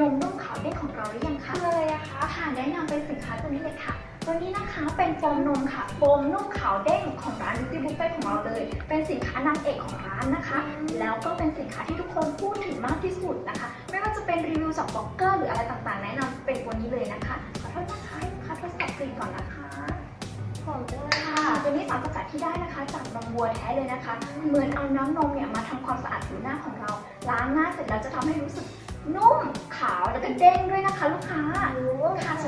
นมนุ่มขาวเด้งของเราหรือยังคะเลยอะคะค่ะแนะนำเป็นสินค้าตัวนี้เลยค่ะ ตัวนี้นะคะเป็นโฟมนมค่ะ โฟมนุ่มขาวเด้งของร้านดิจิบุฟเฟ่ของเราเลย เป็นสินค้านางเอกของร้านนะคะ แล้วก็เป็นสินค้าที่ทุกคนพูดถึงมากที่สุดนะคะ ไม่ว่าจะเป็นรีวิวจากบล็อกเกอร์หรืออะไรต่างๆ แนะนำเป็นตัวนี้เลยนะคะ ขอโทษนะคะให้ลูกค้าทดสอบกลิ่นก่อนนะคะหอมจัค่ะ ตัวนี้สารสกัดที่ได้นะคะจากบนงวัวแท้เลยนะคะ เหมือนเอาน้ำนมเนี่ยมาทำความสะอาดผิวหน้าของเรา ล้างหน้าเสร็จแล้วจะทำให้รู้สึกนุ่มาวแล้วก็เด้งด้วยนะคะ ลูกค้าโอ้ค่ะสนใจสิ